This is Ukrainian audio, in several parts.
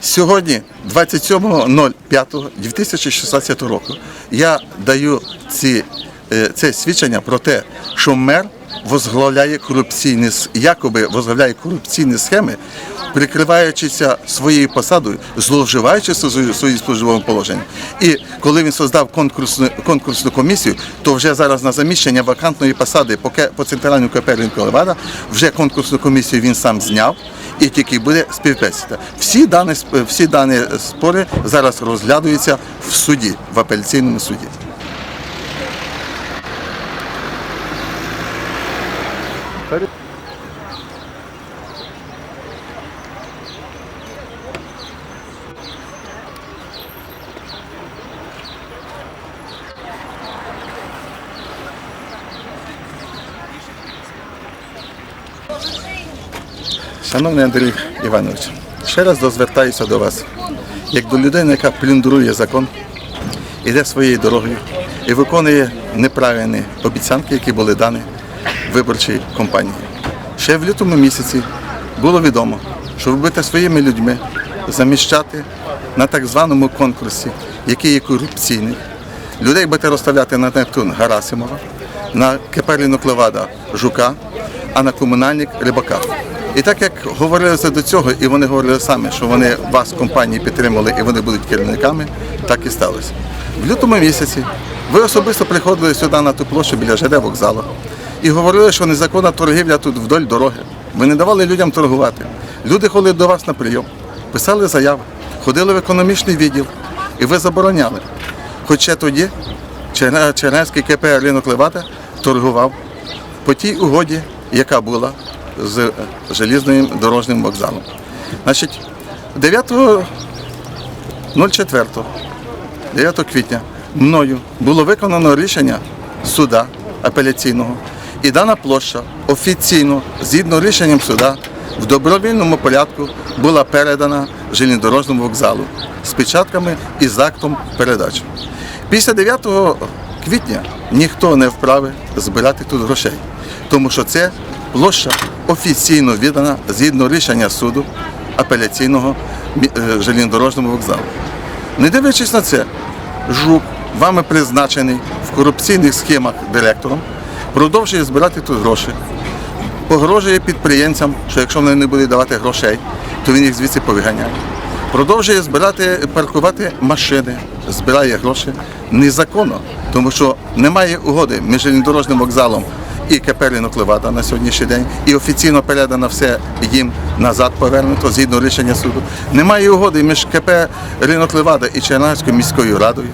Сьогодні, 27.05.2016 року, я даю ці, е, це свідчення про те, що мер возглавляє корупційні якоби возглавляє корупційні схеми, прикриваючися своєю посадою, зловживаючи свої- своїм службовим положенням. І коли він создав конкурсну, конкурсну комісію, то вже зараз на заміщення вакантної посади по, по центральному КП Ринку Левада вже конкурсну комісію він сам зняв і тільки буде співбесіда. Всі дані, всі дані спори зараз розглядаються в суді, в апеляційному суді. Шановний Андрій Іванович, ще раз дозвертаюся до вас, як до людини, яка плюндрує закон, іде своєю дорогою і виконує неправильні обіцянки, які були дані виборчій кампанії. Ще в лютому місяці було відомо, що ви будете своїми людьми заміщати на так званому конкурсі, який є корупційний. Людей будете розставляти на Нептун Гарасимова, на Кепеліну Клевада Жука, а на комунальник Рибака. І так як говорилося до цього, і вони говорили самі, що вони вас компанії підтримали і вони будуть керівниками, так і сталося. В лютому місяці ви особисто приходили сюди на ту площу біля ЖД вокзалу і говорили, що незаконна торгівля тут вдоль дороги. Ви не давали людям торгувати. Люди ходили до вас на прийом, писали заяви, ходили в економічний відділ, і ви забороняли. Хоча тоді Чернецький КП ринок Левада торгував по тій угоді, яка була з желізним дорожнім вокзалом. Значить, 9.04, 9 квітня мною було виконано рішення суда апеляційного, і дана площа офіційно, згідно рішенням суда, в добровільному порядку була передана железнодорожному вокзалу з печатками і з актом передачі. Після 9 квітня ніхто не вправе збирати тут грошей, тому що це площа офіційно віддана згідно рішення суду апеляційного е, железнодорожному вокзалу. Не дивлячись на це, Жук, вами призначений в корупційних схемах директором, продовжує збирати тут гроші, погрожує підприємцям, що якщо вони не будуть давати грошей, то він їх звідси повиганяє. Продовжує збирати, паркувати машини, збирає гроші незаконно, тому що немає угоди між железнодорожним вокзалом і КП «Ринок Левада» на сьогоднішній день, і офіційно передано все їм назад повернуто згідно рішення суду. Немає угоди між КП «Ринок Левада» і Чернігівською міською радою,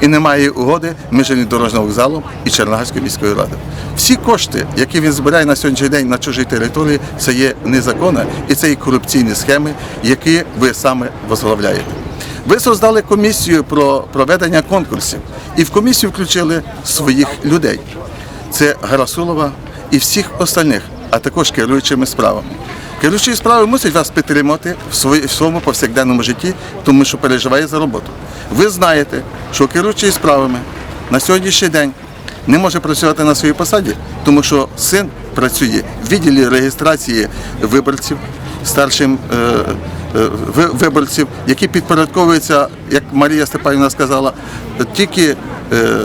і немає угоди між железнодорожним вокзалом і Чернігівською міською радою. Всі кошти, які він збирає на сьогоднішній день на чужій території, це є незаконне і це є корупційні схеми, які ви саме возглавляєте. Ви создали комісію про проведення конкурсів, і в комісію включили своїх людей. Це Гарасулова і всіх остальних, а також керуючими справами. Керуючі справи мусять вас підтримати в своєму повсякденному житті, тому що переживає за роботу. Ви знаєте, що керуючий справами на сьогоднішній день не може працювати на своїй посаді, тому що син працює в відділі реєстрації виборців старшим е, е, виборців, які підпорядковуються, як Марія Степанівна сказала, тільки е,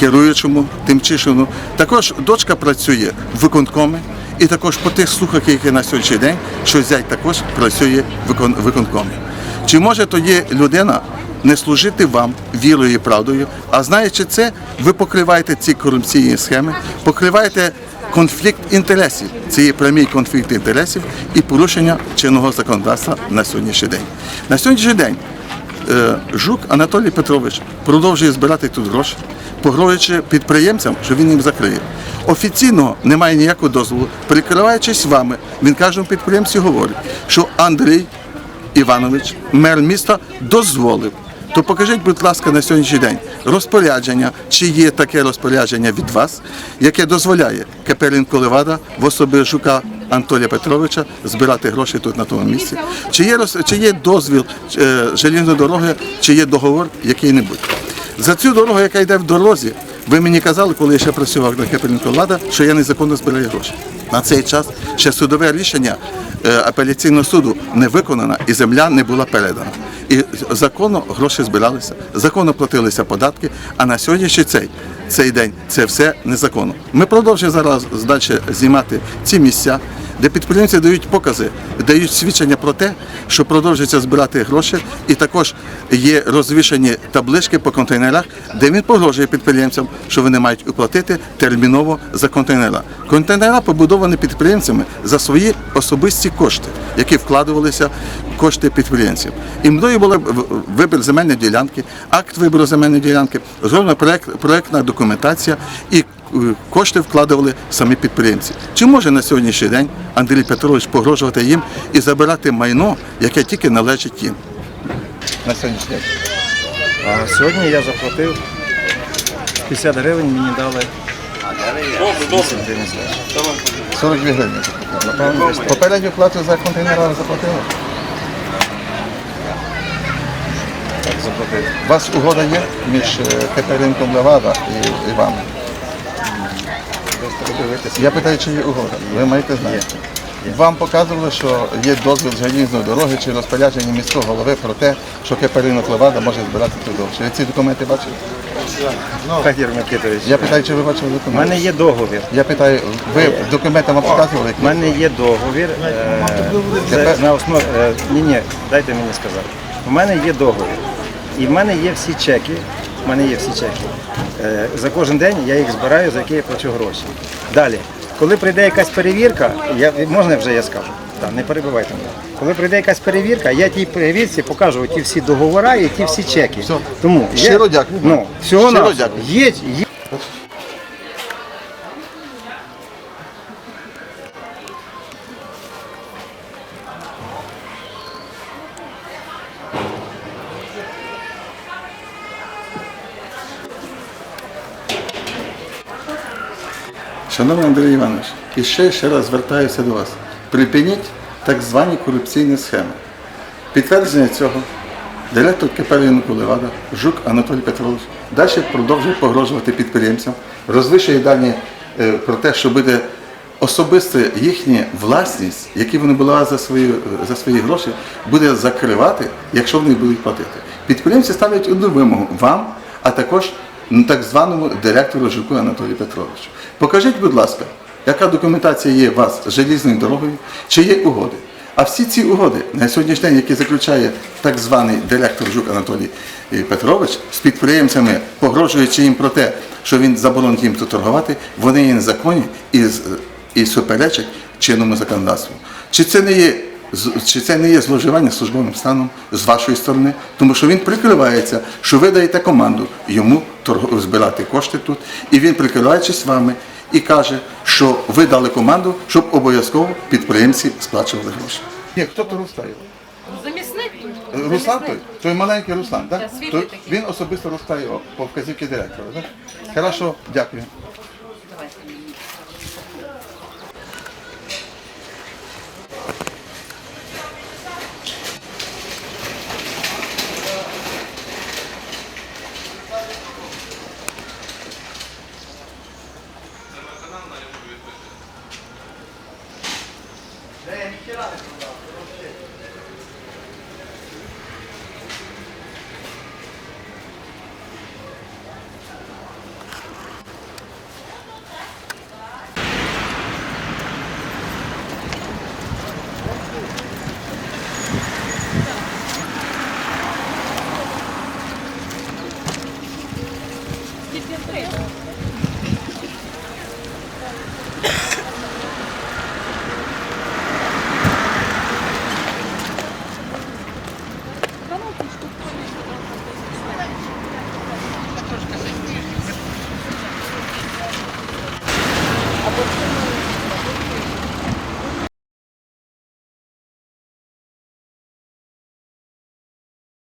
керуючому, тимчишину. Також дочка працює в виконкомі, і також по тих слухах, які на сьогоднішній день, що зять також працює викон- виконкомі. Чи може тоді людина не служити вам вірою і правдою, а знаючи це, ви покриваєте ці корупційні схеми, покриваєте конфлікт інтересів. Це є прямий конфлікт інтересів і порушення чинного законодавства на сьогоднішній день. На сьогоднішній день Жук Анатолій Петрович продовжує збирати тут гроші, погрожуючи підприємцям, що він їм закриє. Офіційно немає ніякого дозволу. Прикриваючись вами, він кожному підприємцю говорить, що Андрій Іванович, мер міста, дозволив. То покажіть, будь ласка, на сьогоднішній день розпорядження, чи є таке розпорядження від вас, яке дозволяє Каперінко Левада в особі Жука Анатолія Петровича збирати гроші тут на тому місці. Чи є, чи є дозвіл е, желізної дороги, чи є договор який-небудь. За цю дорогу, яка йде в дорозі, ви мені казали, коли я ще працював на Капелінко Лада, що я незаконно збираю гроші. На цей час ще судове рішення е, апеляційного суду не виконана і земля не була передана. І законно гроші збиралися, законно платилися податки, а на сьогоднішній цей, цей день це все незаконно. Ми продовжуємо зараз далі знімати ці місця, де підприємці дають покази, дають свідчення про те, що продовжується збирати гроші, і також є розвішені таблички по контейнерах, де він погрожує підприємцям, що вони мають уплатити терміново за контейнера. Контейнера побудовані підприємцями за свої особисті кошти, які вкладувалися кошти підприємців. І мною була в- вибір земельної ділянки, акт вибору земельної ділянки, зроблена проект, проектна документація і кошти вкладували самі підприємці. Чи може на сьогоднішній день Андрій Петрович погрожувати їм і забирати майно, яке тільки належить їм? На сьогоднішній день. А сьогодні я заплатив 50 гривень, мені дали 8 гривень здачі. 42 гривні. Напевно. Попередню плату за контейнера заплатили? Так, заплатив. У вас угода є між е, Катеринком Левада і, і подивитися. Я питаю, чи є угода. Ви маєте знати. Вам показували, що є дозвіл залізної дороги чи розпорядження міського голови про те, що Катеринок Левада може збирати дорогу. Чи ви ці документи бачили? Федір Микитович, Я питаю, чи ви бачили у документи? мене є договір. Я питаю, ви документи вам показували? У мене є договір. е, на основі. Ні, ні, дайте мені сказати. У мене є договір. І в мене є всі чеки. У мене є всі чеки. Е, За кожен день я їх збираю, за які я плачу гроші. Далі, коли прийде якась перевірка, я, можна вже я скажу? Так, не перебивайте мене. Коли прийде якась перевірка, я тій перевірці покажу ті всі договори і ті всі чеки. Все. Тому я- Щиро дякую. Ну, всього Щиро на дякую. є, є Шановний Андрій Іванович, і ще ще раз звертаюся до вас. Припиніть так звані корупційні схеми. Підтвердження цього директор КП «Ринку Левада Жук Анатолій Петрович далі продовжує погрожувати підприємцям, розвищує дані е, про те, що буде особисто їхня власність, які вони були за свої, за свої гроші, буде закривати, якщо вони будуть платити. Підприємці ставлять одну вимогу вам, а також так званому директору Жуку Анатолію Петровичу. Покажіть, будь ласка, яка документація є у вас з желізною дорогою, чи є угоди. А всі ці угоди на сьогоднішній день, які заключає так званий директор Жук Анатолій е, Петрович з підприємцями, погрожуючи їм про те, що він заборонить їм тут торгувати, вони є незаконні і, і суперечать чинному законодавству. Чи це не є чи це не є зловживання службовим станом з вашої сторони, тому що він прикривається, що ви даєте команду йому збирати кошти тут, і він прикриваючись вами і каже, що ви дали команду, щоб обов'язково підприємці сплачували гроші. Ні, хто то розставив? Замісник? Руслан той? Той маленький Руслан, так? Той- Він особисто розставив по вказівці директора, так? Хорошо, дякую. Ve, bir kere abi.